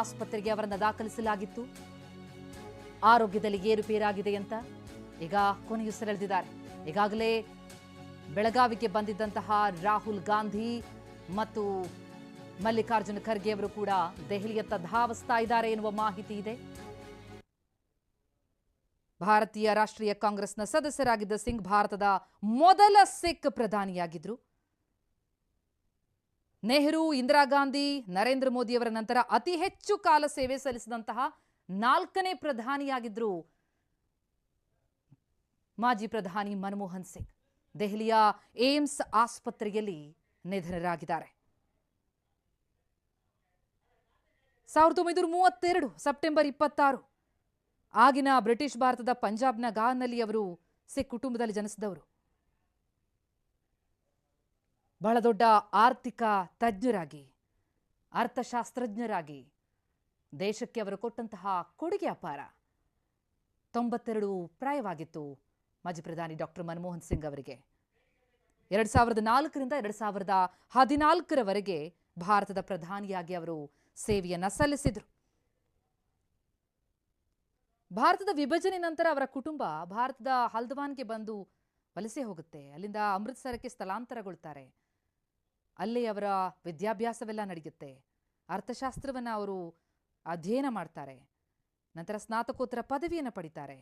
ಆಸ್ಪತ್ರೆಗೆ ಅವರನ್ನು ದಾಖಲಿಸಲಾಗಿತ್ತು. ಆರೋಗ್ಯದಲ್ಲಿ ಏರುಪೇರಾಗಿದೆ ಅಂತ ಈಗ ಕೊನೆಯುಸಿರೆಳೆದಿದ್ದಾರೆ ಈಗಾಗಲೇ ಬೆಳಗಾವಿಗೆ ಬಂದಿದ್ದಂತಹ ರಾಹುಲ್ ಗಾಂಧಿ ಮತ್ತು ಮಲ್ಲಿಕಾರ್ಜುನ ಖರ್ಗೆ ಅವರು ಕೂಡ ದೆಹಲಿಯತ್ತ ಧಾವಿಸ್ತಾ ಇದ್ದಾರೆ ಎನ್ನುವ ಮಾಹಿತಿ ಇದೆ. ಭಾರತೀಯ ರಾಷ್ಟ್ರೀಯ ಕಾಂಗ್ರೆಸ್ನ ಸದಸ್ಯರಾಗಿದ್ದ ಸಿಂಗ್ ಭಾರತದ ಮೊದಲ ಸಿಖ್ ಪ್ರಧಾನಿಯಾಗಿದ್ರು. ನೆಹರು, ಇಂದಿರಾ ಗಾಂಧಿ, ನರೇಂದ್ರ ಮೋದಿಯವರ ನಂತರ ಅತಿ ಹೆಚ್ಚು ಕಾಲ ಸೇವೆ ಸಲ್ಲಿಸಿದಂತಹ ನಾಲ್ಕನೇ ಪ್ರಧಾನಿಯಾಗಿದ್ದರು ಮಾಜಿ ಪ್ರಧಾನಿ ಮನಮೋಹನ್ ಸಿಂಗ್. ದೆಹಲಿಯ ಏಮ್ಸ್ ಆಸ್ಪತ್ರೆಯಲ್ಲಿ ನಿಧನರಾಗಿದ್ದಾರೆ. ಸಾವಿರದ ಒಂಬೈನೂರ ಮೂವತ್ತೆರಡು ಸೆಪ್ಟೆಂಬರ್ ಇಪ್ಪತ್ತಾರು, ಆಗಿನ ಬ್ರಿಟಿಷ್ ಭಾರತದ ಪಂಜಾಬ್ನ ಗಾನಲ್ಲಿ ಅವರು ಸಿಖ್ ಕುಟುಂಬದಲ್ಲಿ ಜನಿಸಿದವರು. ಬಹಳ ದೊಡ್ಡ ಆರ್ಥಿಕ ತಜ್ಞರಾಗಿ, ಅರ್ಥಶಾಸ್ತ್ರಜ್ಞರಾಗಿ, ದೇಶಕ್ಕೆ ಅವರು ಕೊಟ್ಟಂತಹ ಕೊಡುಗೆ ಅಪಾರ. ತೊಂಬತ್ತೆರಡು ಪ್ರಾಯವಾಗಿತ್ತು ಮಾಜಿ ಪ್ರಧಾನಿ ಡಾಕ್ಟರ್ ಮನಮೋಹನ್ ಸಿಂಗ್ ಅವರಿಗೆ. ಎರಡು ಸಾವಿರದ ನಾಲ್ಕರಿಂದ ಎರಡು ಸಾವಿರದ ಹದಿನಾಲ್ಕರವರೆಗೆ ಭಾರತದ ಪ್ರಧಾನಿಯಾಗಿ ಅವರು ಸೇವೆಯನ್ನು ಸಲ್ಲಿಸಿದರು. ಭಾರತದ ವಿಭಜನೆ ನಂತರ ಅವರ ಕುಟುಂಬ ಭಾರತದ ಹಲ್ದ್ವಾನ್ಗೆ ಬಂದು ವಲಸೆ ಹೋಗುತ್ತೆ. ಅಲ್ಲಿಂದ ಅಮೃತ್ಸರಕ್ಕೆ ಸ್ಥಳಾಂತರಗೊಳ್ತಾರೆ. ಅಲ್ಲಿ ಅವರ ವಿದ್ಯಾಭ್ಯಾಸವೆಲ್ಲ ನಡೆಯುತ್ತೆ ಅರ್ಥಶಾಸ್ತ್ರವನ್ನು ಅವರು ಅಧ್ಯಯನ ಮಾಡ್ತಾರೆ. ನಂತರ ಸ್ನಾತಕೋತ್ತರ ಪದವಿಯನ್ನು ಪಡಿತಾರೆ.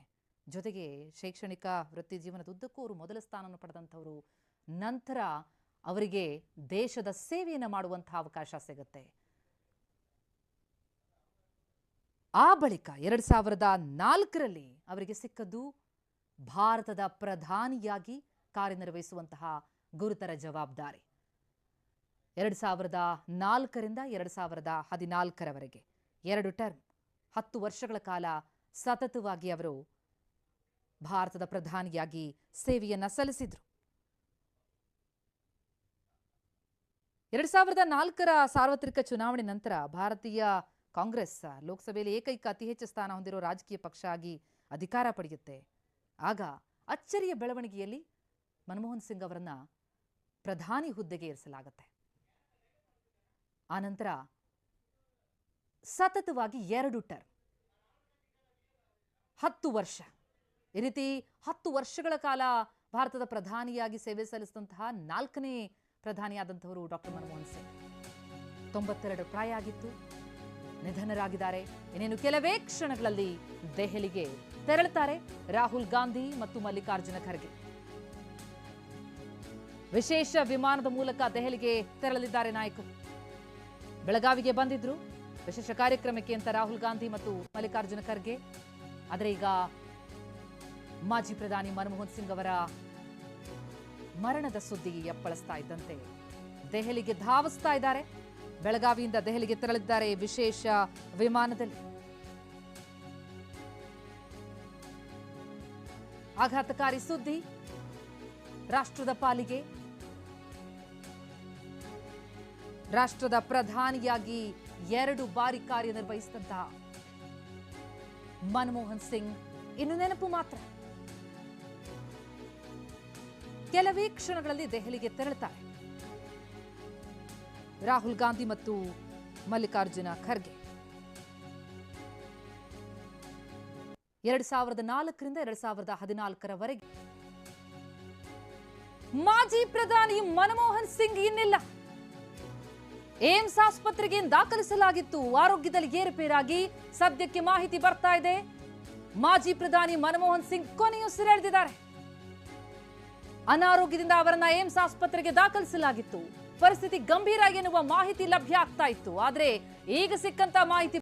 ಜೊತೆಗೆ ಶೈಕ್ಷಣಿಕ ವೃತ್ತಿ ಜೀವನದ ಉದ್ದಕ್ಕೂ ಅವರು ಮೊದಲ ಸ್ಥಾನವನ್ನು ಪಡೆದಂಥವರು. ನಂತರ ಅವರಿಗೆ ದೇಶದ ಸೇವೆಯನ್ನು ಮಾಡುವಂಥ ಅವಕಾಶ ಸಿಗುತ್ತೆ. ಆ ಬಳಿಕ ಎರಡು ಸಾವಿರದ ನಾಲ್ಕರಲ್ಲಿ ಅವರಿಗೆ ಸಿಕ್ಕದ್ದು ಭಾರತದ ಪ್ರಧಾನಿಯಾಗಿ ಕಾರ್ಯನಿರ್ವಹಿಸುವಂತಹ ಗುರುತರ ಜವಾಬ್ದಾರಿ. ಎರಡು ಸಾವಿರದ ನಾಲ್ಕರಿಂದ ಎರಡು ಸಾವಿರದ ಹದಿನಾಲ್ಕರವರೆಗೆ. ಎರಡು ಟರ್ಮ್, ಹತ್ತು ವರ್ಷಗಳ ಕಾಲ ಸತತವಾಗಿ ಅವರು ಭಾರತದ ಪ್ರಧಾನಿಯಾಗಿ ಸೇವೆಯನ್ನು ಸಲ್ಲಿಸಿದರು. ಎರಡು ಸಾವಿರದ ನಾಲ್ಕರ ಸಾರ್ವತ್ರಿಕ ಚುನಾವಣೆ ನಂತರ ಭಾರತೀಯ ಕಾಂಗ್ರೆಸ್ ಲೋಕಸಭೆಯಲ್ಲಿ ಏಕೈಕ ಅತಿ ಹೆಚ್ಚು ಸ್ಥಾನ ಹೊಂದಿರೋ ರಾಜಕೀಯ ಪಕ್ಷ ಆಗಿ ಅಧಿಕಾರ ಪಡೆಯುತ್ತೆ. ಆಗ ಅಚ್ಚರಿಯ ಬೆಳವಣಿಗೆಯಲ್ಲಿ ಮನಮೋಹನ್ ಸಿಂಗ್ ಅವರನ್ನ ಪ್ರಧಾನಿ ಹುದ್ದೆಗೆ ಇರಿಸಲಾಗುತ್ತೆ ಆನಂತರ ಸತತವಾಗಿ ಎರಡು ಟರ್ಮ್. ಹತ್ತು ವರ್ಷ. ಈ ರೀತಿ ಹತ್ತು ವರ್ಷಗಳ ಕಾಲ ಭಾರತದ ಪ್ರಧಾನಿಯಾಗಿ ಸೇವೆ ಸಲ್ಲಿಸಿದಂತಹ ನಾಲ್ಕನೇ ಪ್ರಧಾನಿಯಾದಂಥವರು ಡಾಕ್ಟರ್ ಮನಮೋಹನ್ ಸಿಂಗ್. ತೊಂಬತ್ತೆರಡು ಪ್ರಾಯ ಆಗಿತ್ತು. ನಿಧನರಾಗಿದ್ದಾರೆ. ಇನ್ನೇನು ಕೆಲವೇ ಕ್ಷಣಗಳಲ್ಲಿ ದೆಹಲಿಗೆ ತೆರಳುತ್ತಾರೆ ರಾಹುಲ್ ಗಾಂಧಿ ಮತ್ತು ಮಲ್ಲಿಕಾರ್ಜುನ ಖರ್ಗೆ. ವಿಶೇಷ ವಿಮಾನದ ಮೂಲಕ ದೆಹಲಿಗೆ ತೆರಳಲಿದ್ದಾರೆ ನಾಯಕರು. ಬೆಳಗಾವಿಗೆ ಬಂದಿದ್ರು. ವಿಶೇಷ ಕಾರ್ಯಕ್ರಮಕ್ಕೆ ಅಂತ ರಾಹುಲ್ ಗಾಂಧಿ ಮತ್ತು ಮಲ್ಲಿಕಾರ್ಜುನ ಖರ್ಗೆ. ಆದರೆ ಈಗ ಮಾಜಿ ಪ್ರಧಾನಿ ಮನಮೋಹನ್ ಸಿಂಗ್ ಅವರ ಮರಣದ ಸುದ್ದಿ ಎಪ್ಪಳಿಸ್ತಾ ಇದ್ದಂತೆ. ದೆಹಲಿಗೆ ಧಾವಿಸ್ತಾ ಇದ್ದಾರೆ. ಬೆಳಗಾವಿಯಿಂದ ದೆಹಲಿಗೆ ತೆರಳಿದ್ದಾರೆ ವಿಶೇಷ ವಿಮಾನದಲ್ಲಿ. ಆಘಾತಕಾರಿ ಸುದ್ದಿ. ರಾಷ್ಟ್ರದ ಪಾಲಿಗೆ ರಾಷ್ಟ್ರದ ಪ್ರಧಾನಿಯಾಗಿ ಎರಡು ಬಾರಿ ಕಾರ್ಯನಿರ್ವಹಿಸಿದಂತಹ ಮನಮೋಹನ್ ಸಿಂಗ್ ಇನ್ನು ನೆನಪು ಮಾತ್ರ. ಕೆಲವೇ ಕ್ಷಣಗಳಲ್ಲಿ ದೆಹಲಿಗೆ ತೆರಳುತ್ತಾರೆ. ರಾಹುಲ್ ಗಾಂಧಿ ಮತ್ತು ಮಲ್ಲಿಕಾರ್ಜುನ ಖರ್ಗೆ. ಎರಡ್ ಸಾವಿರದ ನಾಲ್ಕರಿಂದ ಎರಡ್ ಸಾವಿರದ ಹದಿನಾಲ್ಕರವರೆಗೆ. ಮಾಜಿ ಪ್ರಧಾನಿ ಮನಮೋಹನ್ ಸಿಂಗ್ ಇನ್ನಿಲ್ಲ. ಏಮ್ಸ್ ಆಸ್ಪತ್ರೆಗೆ ದಾಖಲಿಸಲಾಗಿತ್ತು. ಆರೋಗ್ಯದಲ್ಲಿ ಏರುಪೇರಾಗಿ ಸದ್ಯಕ್ಕೆ ಮಾಹಿತಿ ಬರ್ತಾ ಇದೆ. ಮಾಜಿ ಪ್ರಧಾನಿ ಮನಮೋಹನ್ ಸಿಂಗ್ ಕೊನೆಯುಸಿರೆಳೆದಿದ್ದಾರೆ ಅನಾರೋಗ್ಯದಿಂದ ಅವರನ್ನ ಏಮ್ಸ್ ಆಸ್ಪತ್ರೆಗೆ ದಾಖಲಿಸಲಾಗಿತ್ತು. ಪರಿಸ್ಥಿತಿ ಗಂಭೀರ ಎನ್ನುವ ಮಾಹಿತಿ ಲಭ್ಯ ಆಗ್ತಾ ಇತ್ತು. ಆದ್ರೆ ಈಗ ಸಿಕ್ಕಂತ ಮಾಹಿತಿ